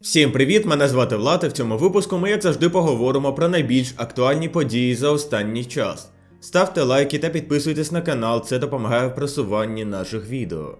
Всім привіт! Мене звати Влад, і в цьому випуску ми, як завжди, поговоримо про найбільш актуальні події за останній час. Ставте лайки та підписуйтесь на канал, це допомагає в просуванні наших відео.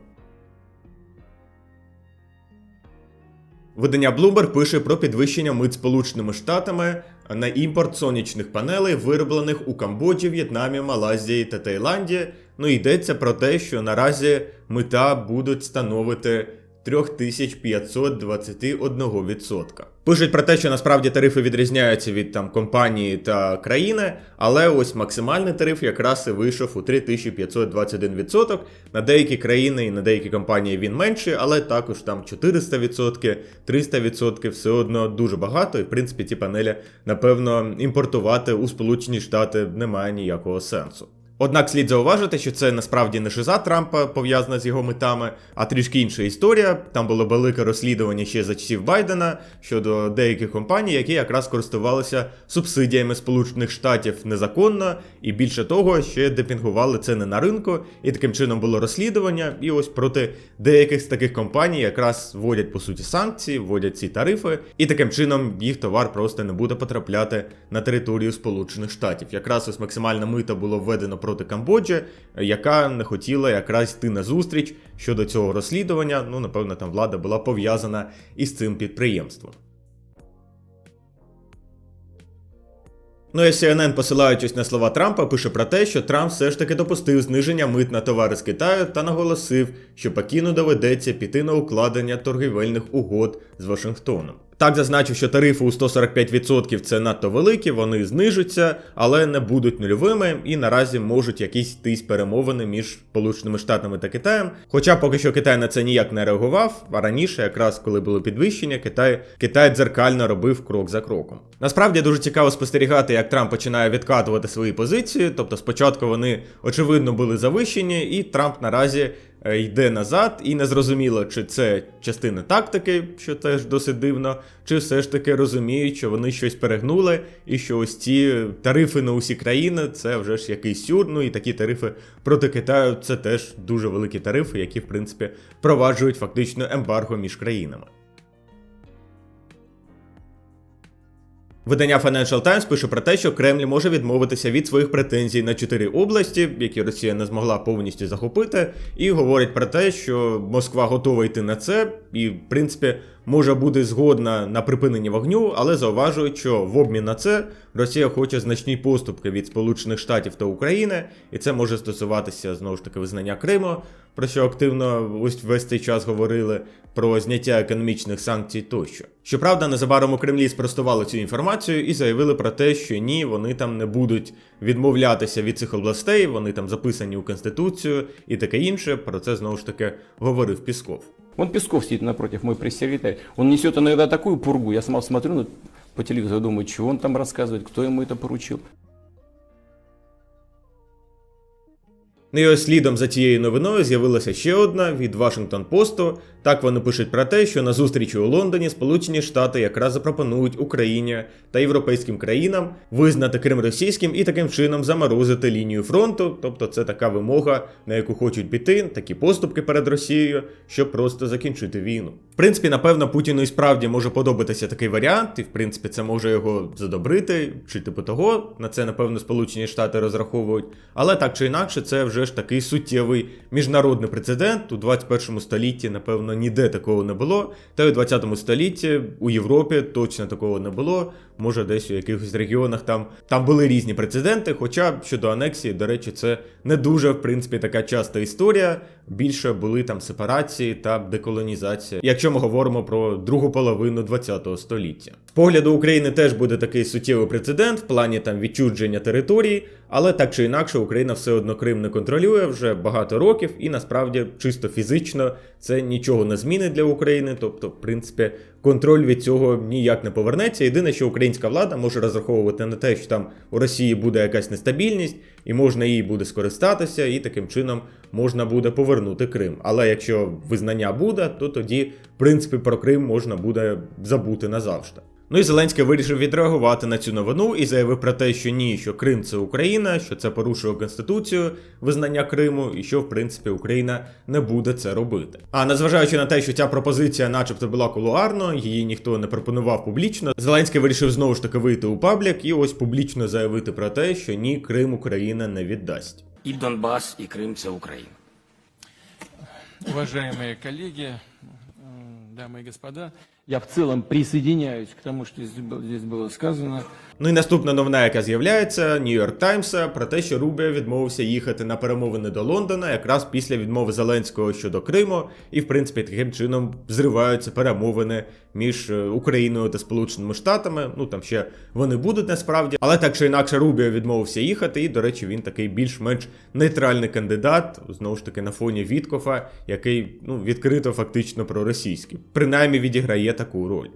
Видання Bloomberg пише про підвищення мит Сполученими Штатами на імпорт сонячних панелей, вироблених у Камбоджі, В'єтнамі, Малайзії та Таїланді. Ну йдеться про те, що наразі мита будуть становити 3521%. Пишуть про те, що насправді тарифи відрізняються від там компанії та країни, але ось максимальний тариф якраз і вийшов у 3521%. На деякі країни і на деякі компанії він менший, але також там 400%, 300% все одно дуже багато. І в принципі ті панелі, напевно, імпортувати у Сполучені Штати немає ніякого сенсу. Однак слід зауважити, що це насправді не шиза Трампа пов'язана з його метами, а трішки інша історія. Там було велике розслідування ще за часів Байдена щодо деяких компаній, які якраз користувалися субсидіями Сполучених Штатів незаконно, і більше того, ще депінгували ціни на ринку, і таким чином було розслідування. І ось проти деяких з таких компаній якраз вводять по суті санкції, вводять ці тарифи, і таким чином їх товар просто не буде потрапляти на територію Сполучених Штатів. Якраз ось максимальна мита було введено проти Камбоджі, яка не хотіла якраз йти на зустріч щодо цього розслідування. Ну, напевно, там влада була пов'язана із цим підприємством. Ну і CNN, посилаючись на слова Трампа, пише про те, що Трамп все ж таки допустив зниження мит на товари з Китаю та наголосив, що Пекіну доведеться піти на укладення торгівельних угод з Вашингтоном. Так зазначив, що тарифи у 145% це надто великі, вони знижаться, але не будуть нульовими і наразі можуть якісь йтись перемовини між Сполученими Штатами та Китаєм. Хоча поки що Китай на це ніяк не реагував, а раніше, якраз коли було підвищення, Китай Китай дзеркально робив крок за кроком. Насправді дуже цікаво спостерігати, як Трамп починає відкатувати свої позиції. Тобто, спочатку вони очевидно були завищені, і Трамп наразі йде назад, і не зрозуміло, чи це частина тактики, що теж досить дивно, чи все ж таки розуміють, що вони щось перегнули, і що ось ці тарифи на усі країни це вже ж якийсь сюр. Ну і такі тарифи проти Китаю це теж дуже великі тарифи, які в принципі впроваджують фактично ембарго між країнами. Видання Financial Times пише про те, що Кремль може відмовитися від своїх претензій на чотири області, які Росія не змогла повністю захопити, і говорить про те, що Москва готова йти на це, і в принципі може бути згодна на припинення вогню, але зауважують, що в обмін на це Росія хоче значні поступки від Сполучених Штатів та України, і це може стосуватися знову ж таки визнання Криму, про що активно ось весь цей час говорили про зняття економічних санкцій тощо. Щоправда, незабаром у Кремлі спростували цю інформацію і заявили про те, що ні, вони там не будуть відмовлятися від цих областей, вони там записані у конституцію і таке інше. Про це знову ж таки говорив Пісков. Вон Песков сидит напротив, мой пресс-секретарь. Он несет иногда такую пургу. Я сама смотрю ну, по телевизору, думаю, чего он там рассказывает, кто ему это поручил. Ну і ось слідом за цією новиною з'явилася ще одна від Washington Post. Так вони пишуть про те, що на зустрічі у Лондоні Сполучені Штати якраз запропонують Україні та європейським країнам визнати Крим російським і таким чином заморозити лінію фронту. Тобто це така вимога, на яку хочуть піти, такі поступки перед Росією, щоб просто закінчити війну. В принципі, напевно, Путіну і справді може подобатися такий варіант, і в принципі це може його задобрити, чи типу того. На це, напевно, Сполучені Штати розраховують. Але так чи інакше, це вже ж такий суттєвий міжнародний прецедент у 21 столітті, напевно, ніде такого не було. Та й у 20 столітті у Європі точно такого не було. Може, десь у якихось регіонах там там були різні прецеденти. Хоча щодо анексії, до речі, це не дуже в принципі така часта історія. Більше були там сепарації та деколонізація, якщо ми говоримо про другу половину 20 століття. З погляду України теж буде такий суттєвий прецедент в плані там відчудження території, але так чи інакше Україна все одно Крим не контролює вже багато років, і насправді чисто фізично це нічого не змінить для України. Тобто, в принципі, контроль від цього ніяк не повернеться. Єдине, що українська влада може розраховувати на те, що там у Росії буде якась нестабільність, і можна їй буде скористатися, і таким чином можна буде повернути Крим. Але якщо визнання буде, то тоді, в принципі, про Крим можна буде забути назавжди. Ну і Зеленський вирішив відреагувати на цю новину і заявив про те, що ні, що Крим це Україна, що це порушує конституцію визнання Криму, і що в принципі Україна не буде це робити. А незважаючи на те, що ця пропозиція, начебто, була кулуарно, її ніхто не пропонував публічно. Зеленський вирішив знову ж таки вийти у паблік і ось публічно заявити про те, що ні, Крим Україна не віддасть. І Донбас, і Крим це Україна. Уважаемые коллеги, м, дамы и господа, Я в целом присоединяюсь к тому, что здесь было сказано. Ну і наступна новина, яка з'являється, Нью-Йорк Таймса про те, що Рубіо відмовився їхати на перемовини до Лондона якраз після відмови Зеленського щодо Криму, і в принципі таким чином зриваються перемовини між е, Україною та Сполученими Штатами. Ну там ще вони будуть насправді, але так чи інакше Рубіо відмовився їхати, і до речі, він такий більш-менш нейтральний кандидат, знову ж таки на фоні Віткофа, який ну відкрито фактично проросійський, принаймні відіграє таку роль.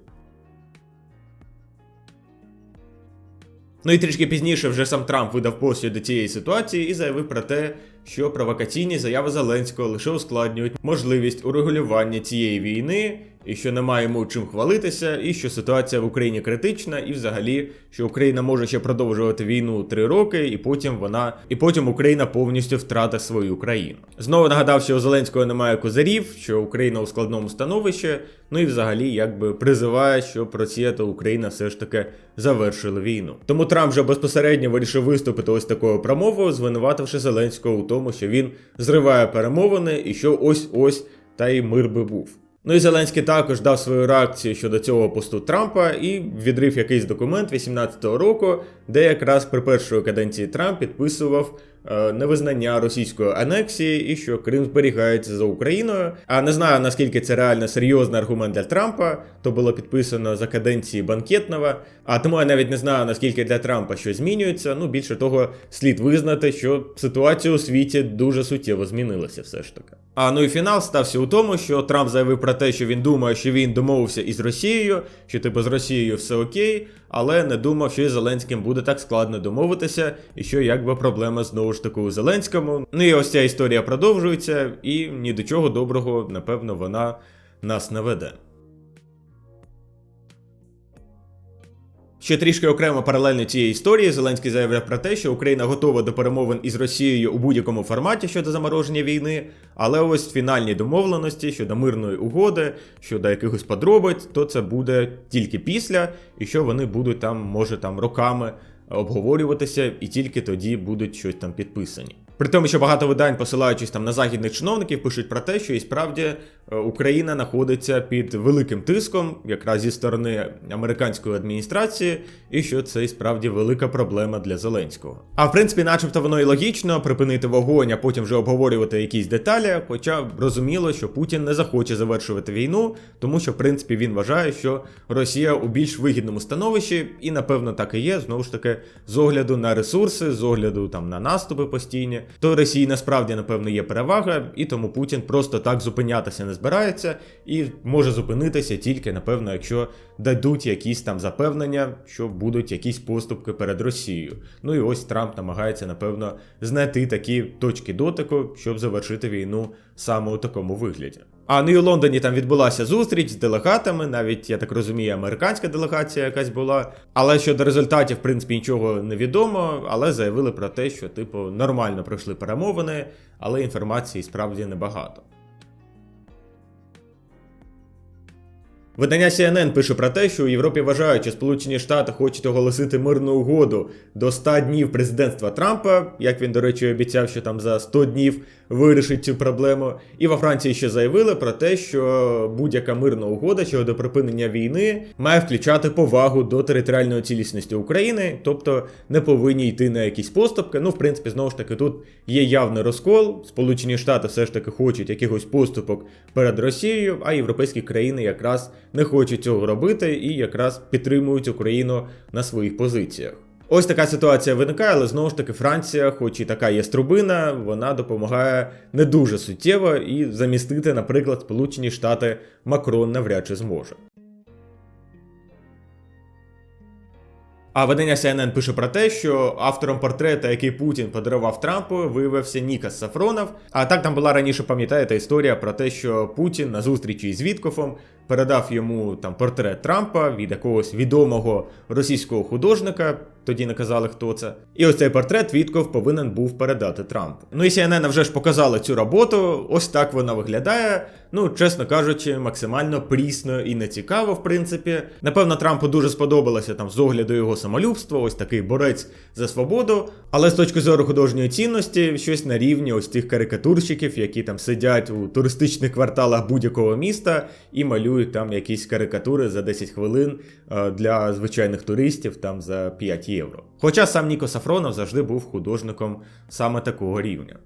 Ну і трішки пізніше вже сам Трамп видав послід до цієї ситуації і заявив про те, що провокаційні заяви Зеленського лише ускладнюють можливість урегулювання цієї війни, і що немає йому чим хвалитися, і що ситуація в Україні критична, і взагалі, що Україна може ще продовжувати війну три роки, і потім вона, і потім Україна повністю втратить свою країну. Знову нагадав, що у Зеленського немає козирів, що Україна у складному становищі. Ну і взагалі якби призиває, щоб Росія та Україна все ж таки завершили війну. Тому Трамп вже безпосередньо вирішив виступити ось такою промовою, звинувативши Зеленського у тому, що він зриває перемовини і що ось ось та й мир би був. Ну і Зеленський також дав свою реакцію щодо цього посту Трампа і відрив якийсь документ 18-го року, де якраз при першої каденції Трамп підписував невизнання російської анексії і що Крим зберігається за Україною. А не знаю наскільки це реально серйозний аргумент для Трампа. То було підписано за каденції Банкетнова. А тому я навіть не знаю наскільки для Трампа щось змінюється. Ну більше того, слід визнати, що ситуація у світі дуже суттєво змінилася, все ж таки. А ну і фінал стався у тому, що Трамп заявив про те, що він думає, що він домовився із Росією, що типу з Росією все окей, але не думав, що із Зеленським буде так складно домовитися, і що якби проблема знову ж у Зеленському. Ну і ось ця історія продовжується, і ні до чого доброго, напевно, вона нас не веде. Ще трішки окремо паралельно цієї історії Зеленський заявляв про те, що Україна готова до перемовин із Росією у будь-якому форматі щодо замороження війни, але ось фінальні домовленості щодо мирної угоди, щодо якихось подробиць, то це буде тільки після, і що вони будуть там, може там роками обговорюватися, і тільки тоді будуть щось там підписані. При тому, що багато видань, посилаючись там на західних чиновників, пишуть про те, що і справді е, Україна знаходиться під великим тиском, якраз зі сторони американської адміністрації, і що це і справді велика проблема для Зеленського. А в принципі, начебто, воно і логічно припинити вогонь, а потім вже обговорювати якісь деталі. Хоча розуміло, що Путін не захоче завершувати війну, тому що в принципі він вважає, що Росія у більш вигідному становищі, і напевно так і є. Знову ж таки, з огляду на ресурси, з огляду там на наступи постійні, то Росії насправді напевно є перевага, і тому Путін просто так зупинятися не збирається і може зупинитися тільки, напевно, якщо дадуть якісь там запевнення, що будуть якісь поступки перед Росією. Ну і ось Трамп намагається, напевно, знайти такі точки дотику, щоб завершити війну саме у такому вигляді. А ну і у Лондоні там відбулася зустріч з делегатами, навіть я так розумію, американська делегація якась була. Але щодо результатів, в принципі, нічого не відомо, але заявили про те, що типу нормально пройшли перемовини, але інформації справді небагато. Видання CNN пише про те, що у Європі вважають, що Сполучені Штати хочуть оголосити мирну угоду до 100 днів президентства Трампа, як він, до речі, обіцяв, що там за 100 днів вирішить цю проблему. І во Франції ще заявили про те, що будь-яка мирна угода щодо припинення війни має включати повагу до територіальної цілісності України, тобто не повинні йти на якісь поступки. Ну, в принципі, знову ж таки, тут є явний розкол. Сполучені Штати все ж таки хочуть якихось поступок перед Росією, а європейські країни якраз не хочуть цього робити і якраз підтримують Україну на своїх позиціях. Ось така ситуація виникає, але знову ж таки Франція, хоч і така є струбина, вона допомагає не дуже суттєво і замістити, наприклад, Сполучені Штати Макрон навряд чи зможе. А видання CNN пише про те, що автором портрета, який Путін подарував Трампу, виявився Нікас Сафронов. А так там була раніше, пам'ятаєте, історія про те, що Путін на зустрічі із Віткофом передав йому там портрет Трампа від якогось відомого російського художника. Тоді не казали, хто це. І ось цей портрет Вітков повинен був передати Трампу. Ну і CNN вже ж показали цю роботу. Ось так вона виглядає. Ну, чесно кажучи, максимально прісно і нецікаво, в принципі. Напевно, Трампу дуже сподобалося там з огляду його самолюбства, ось такий борець за свободу. Але з точки зору художньої цінності, щось на рівні ось тих карикатурщиків, які там сидять у туристичних кварталах будь-якого міста і малюють там якісь карикатури за 10 хвилин е, для звичайних туристів там за 5 євро. Хоча сам Ніко Сафронов завжди був художником саме такого рівня.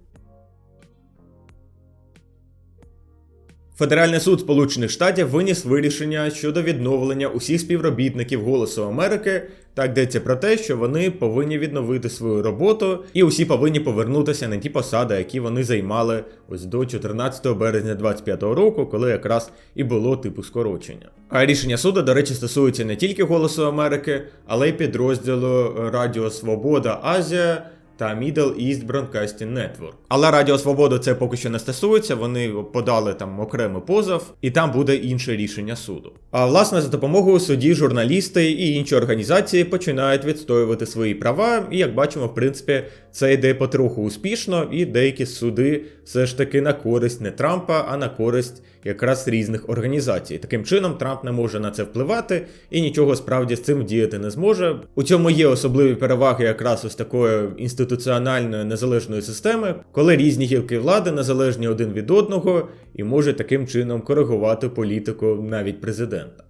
Федеральний суд Сполучених Штатів виніс вирішення щодо відновлення усіх співробітників Голосу Америки. Так йдеться про те, що вони повинні відновити свою роботу, і усі повинні повернутися на ті посади, які вони займали ось до 14 березня 2025 року, коли якраз і було типу скорочення. А рішення суду, до речі, стосується не тільки Голосу Америки, але й підрозділу Радіо Свобода Азія та Middle East Broadcasting Network. Але Радіо Свободу це поки що не стосується, вони подали там окремий позов, і там буде інше рішення суду. А власне за допомогою судді журналісти і інші організації починають відстоювати свої права, і як бачимо, в принципі, це йде потроху успішно, і деякі суди все ж таки на користь не Трампа, а на користь якраз різних організацій. Таким чином, Трамп не може на це впливати і нічого справді з цим діяти не зможе. У цьому є особливі переваги якраз ось такої інституціональної незалежної системи, коли різні гілки влади незалежні один від одного і можуть таким чином коригувати політику навіть президента.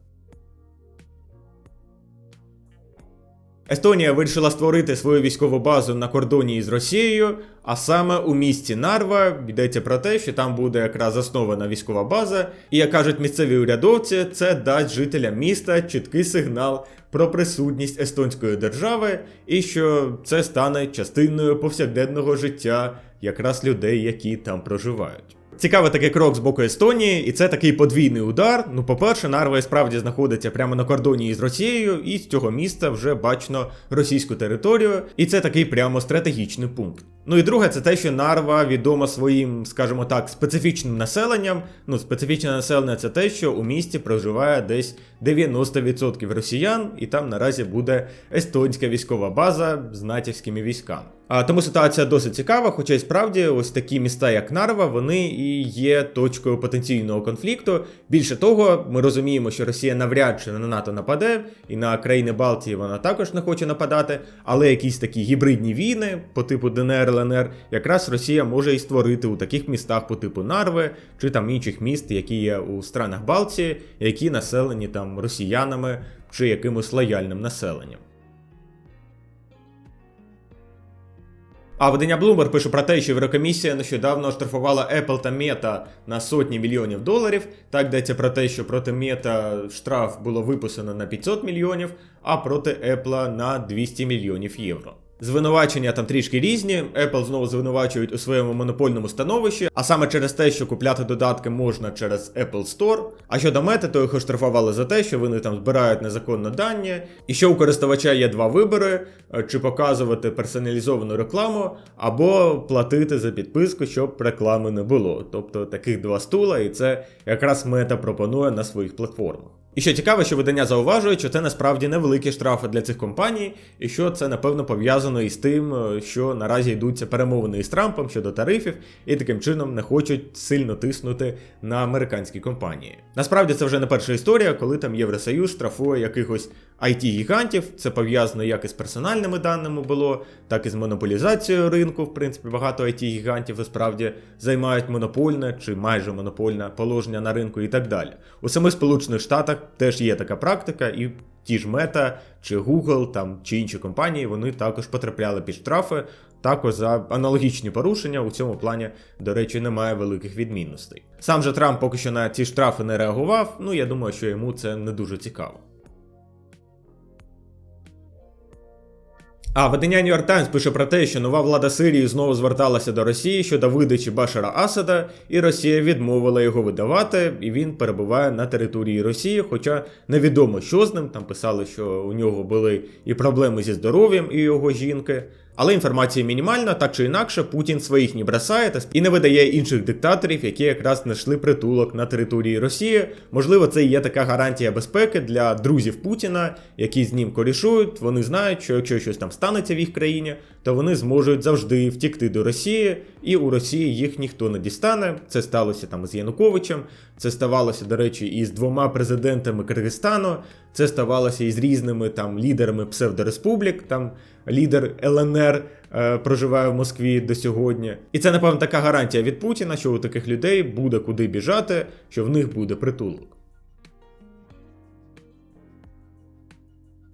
Естонія вирішила створити свою військову базу на кордоні із Росією, а саме у місті Нарва йдеться про те, що там буде якраз заснована військова база, і як кажуть місцеві урядовці, це дасть жителям міста чіткий сигнал про присутність естонської держави, і що це стане частиною повсякденного життя якраз людей, які там проживають. Цікавий такий крок з боку Естонії, і це такий подвійний удар. Ну, по-перше, Нарва і справді знаходиться прямо на кордоні із Росією, і з цього міста вже бачно російську територію, і це такий прямо стратегічний пункт. Ну і друге, це те, що Нарва відома своїм, скажімо так, специфічним населенням. Ну, специфічне населення це те, що у місті проживає десь 90% росіян, і там наразі буде естонська військова база з натівськими військами. А тому ситуація досить цікава, хоча й справді ось такі міста, як Нарва, вони і є точкою потенційного конфлікту. Більше того, ми розуміємо, що Росія навряд чи на НАТО нападе, і на країни Балтії вона також не хоче нападати, але якісь такі гібридні війни по типу ДНР, ЛНР, якраз Росія може і створити у таких містах по типу Нарви чи там інших міст, які є у странах Балтії, які населені там росіянами чи якимось лояльним населенням. А видання Bloomberg пише про те, що Єврокомісія нещодавно оштрафувала Apple та Meta на сотні мільйонів доларів. Так йдеться про те, що проти Meta штраф було виписано на 500 мільйонів, а проти Apple на 200 мільйонів євро. Звинувачення там трішки різні. Apple знову звинувачують у своєму монопольному становищі, а саме через те, що купляти додатки можна через Apple Store. А щодо мети, то їх оштрафували за те, що вони там збирають незаконно дані, і що у користувача є два вибори: е, чи показувати персоналізовану рекламу, або платити за підписку, щоб реклами не було. Тобто таких два стула, і це якраз мета пропонує на своїх платформах. І що цікаво, що видання зауважує, що це насправді невеликі штрафи для цих компаній, і що це напевно пов'язано із тим, е, що наразі йдуться перемовини із Трампом щодо тарифів, і таким чином не хочуть сильно тиснути на американські компанії. Насправді це вже не перша історія, коли там Євросоюз штрафує якихось it гігантів Це пов'язано як із персональними даними було, так і з монополізацією ринку. В принципі, багато it гігантів насправді займають монопольне чи майже монопольне положення на ринку і так далі. У самих Сполучених Штатах теж є така практика, і ті ж Meta чи Google там чи інші компанії вони також потрапляли під штрафи. Також за аналогічні порушення у цьому плані, до речі, немає великих відмінностей. Сам же Трамп поки що на ці штрафи не реагував. Ну я думаю, що йому це не дуже цікаво. А видання New York Times пише про те, що нова влада Сирії знову зверталася до Росії щодо видачі Башара Асада, і Росія відмовила його видавати, і він перебуває на території Росії. Хоча невідомо, що з ним. Там писали, що у нього були і проблеми зі здоров'ям, і його жінки. Але інформація мінімальна, так чи інакше, Путін своїх не бросає та і не видає інших диктаторів, які якраз знайшли притулок на території Росії. Можливо, це і є така гарантія безпеки для друзів Путіна, які з ним корішують. Вони знають, що якщо щось там станеться в їх країні, то вони зможуть завжди втікти до Росії, і у Росії їх ніхто не дістане. Це сталося там з Януковичем, це ставалося, до речі, і з двома президентами Киргизстану. Це ставалося і з різними там лідерами псевдореспублік. Там лідер ЛНР е, проживає в Москві до сьогодні. І це, напевно, така гарантія від Путіна, що у таких людей буде куди біжати, що в них буде притулок.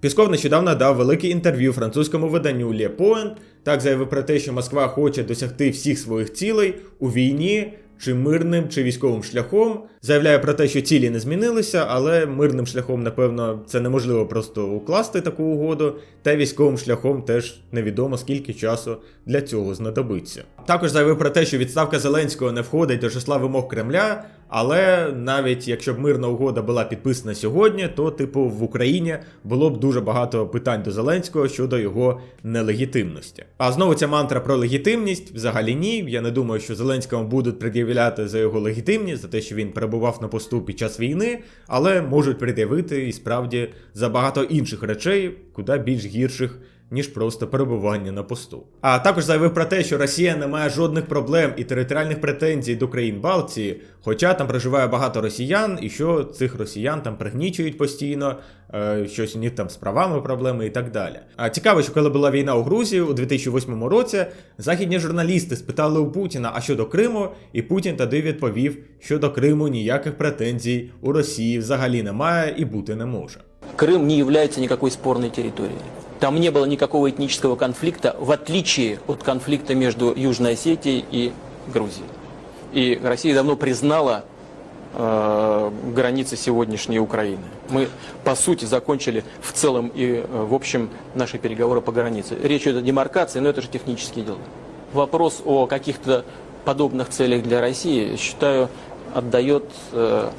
Пісков нещодавно дав велике інтерв'ю французькому виданню Le Point. Так заявив про те, що Москва хоче досягти всіх своїх цілей у війні, чи мирним, чи військовим шляхом. Заявляє про те, що цілі не змінилися, але мирним шляхом, напевно, це неможливо просто укласти таку угоду, та військовим шляхом теж невідомо скільки часу для цього знадобиться. Також заявив про те, що відставка Зеленського не входить до числа вимог Кремля. Але навіть якщо б мирна угода була підписана сьогодні, то, типу, в Україні було б дуже багато питань до Зеленського щодо його нелегітимності. А знову ця мантра про легітимність взагалі ні. Я не думаю, що Зеленському будуть пред'являти за його легітимність, за те, що він перебував на посту під час війни, але можуть пред'явити і справді за багато інших речей, куди більш гірших ніж просто перебування на посту. А також заявив про те, що Росія не має жодних проблем і територіальних претензій до країн Балтії, хоча там проживає багато росіян, і що цих росіян там пригнічують постійно, е, щось у них там з правами проблеми і так далі. А цікаво, що коли була війна у Грузії у 2008 році, західні журналісти спитали у Путіна, а щодо Криму, і Путін тоді відповів, що до Криму ніяких претензій у Росії взагалі немає і бути не може. Крым не является никакой спорной территорией. Там не было никакого этнического конфликта, в отличие от конфликта между Южной Осетией и Грузией. И Россия давно признала э, границы сегодняшней Украины. Мы, по сути, закончили в целом и э, в общем наши переговоры по границе. Речь идет о демаркации, но это же технические дела. Вопрос о каких-то подобных целях для России, считаю, отдает э,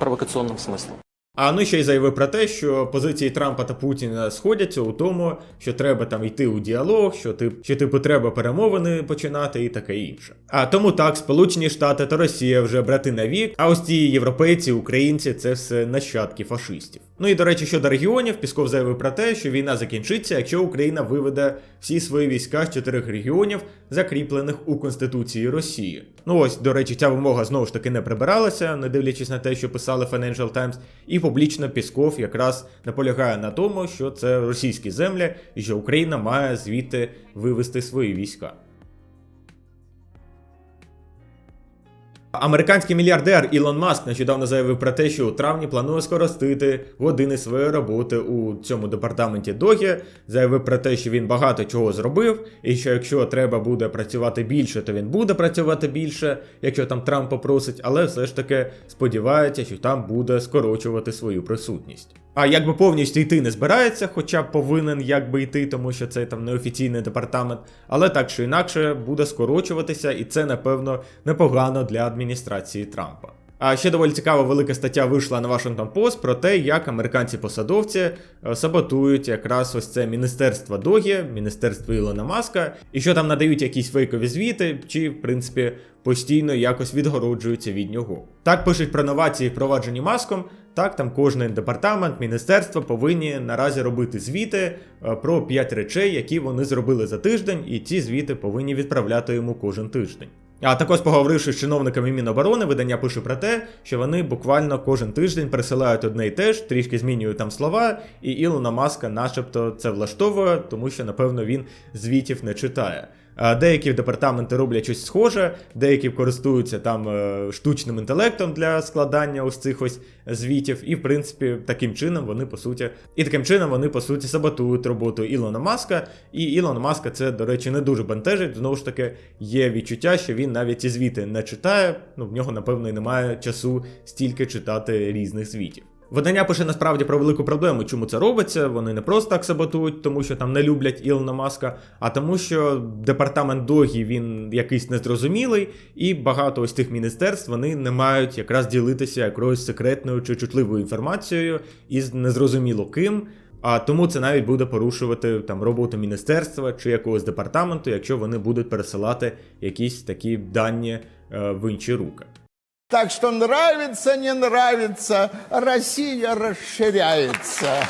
провокационным смыслом. А ну ще й заявив про те, що позиції Трампа та Путіна сходяться у тому, що треба там йти у діалог, що ти що типу треба перемовини починати і таке інше. А тому так, Сполучені Штати та Росія вже брати на вік, а ось ці європейці, українці це все нащадки фашистів. Ну і до речі, щодо регіонів, Пісков заявив про те, що війна закінчиться, якщо Україна виведе всі свої війська з чотирьох регіонів, закріплених у Конституції Росії. Ну ось, до речі, ця вимога знову ж таки не прибиралася, не дивлячись на те, що писали Financial Times, і публічно Пісков якраз наполягає на тому, що це російські землі, і що Україна має звідти вивести свої війська. Американський мільярдер Ілон Маск нещодавно заявив про те, що у травні планує скоростити години своєї роботи у цьому департаменті Догі. Заявив про те, що він багато чого зробив, і що якщо треба буде працювати більше, то він буде працювати більше, якщо там Трамп попросить, але все ж таки сподівається, що там буде скорочувати свою присутність. А якби повністю йти не збирається, хоча повинен якби йти, тому що це там неофіційний департамент, але так чи інакше буде скорочуватися, і це напевно непогано для адміністрації Трампа. А ще доволі цікава велика стаття вийшла на Washington Post про те, як американці-посадовці е, саботують якраз ось це міністерство Догі, міністерство Ілона Маска, і що там надають якісь фейкові звіти, чи в принципі постійно якось відгороджуються від нього. Так пишуть про новації, впроваджені маском. Так, там кожен департамент, міністерство повинні наразі робити звіти е, про 5 речей, які вони зробили за тиждень, і ці звіти повинні відправляти йому кожен тиждень. А також поговоривши з чиновниками Міноборони, видання пише про те, що вони буквально кожен тиждень присилають одне і те ж, трішки змінюють там слова, і Ілона Маска, начебто, це влаштовує, тому що, напевно, він звітів не читає. А Деякі департаменти роблять щось схоже, деякі користуються там е, штучним інтелектом для складання ось цих ось звітів, і в принципі таким чином вони по суті, і таким чином вони по суті саботують роботу Ілона Маска. І Ілона Маска це, до речі, не дуже бентежить. Знову ж таки, є відчуття, що він навіть ці звіти не читає. Ну в нього, напевно, і немає часу стільки читати різних звітів. Видання пише насправді про велику проблему, чому це робиться. Вони не просто так саботують, тому що там не люблять Ілона Маска, а тому, що департамент Догі він якийсь незрозумілий, і багато ось тих міністерств вони не мають якраз ділитися якоюсь секретною чи чутливою інформацією із незрозуміло ким. А тому це навіть буде порушувати там роботу міністерства чи якогось департаменту, якщо вони будуть пересилати якісь такі дані е, в інші руки. Так что нравится, не нравится, Россия расширяется.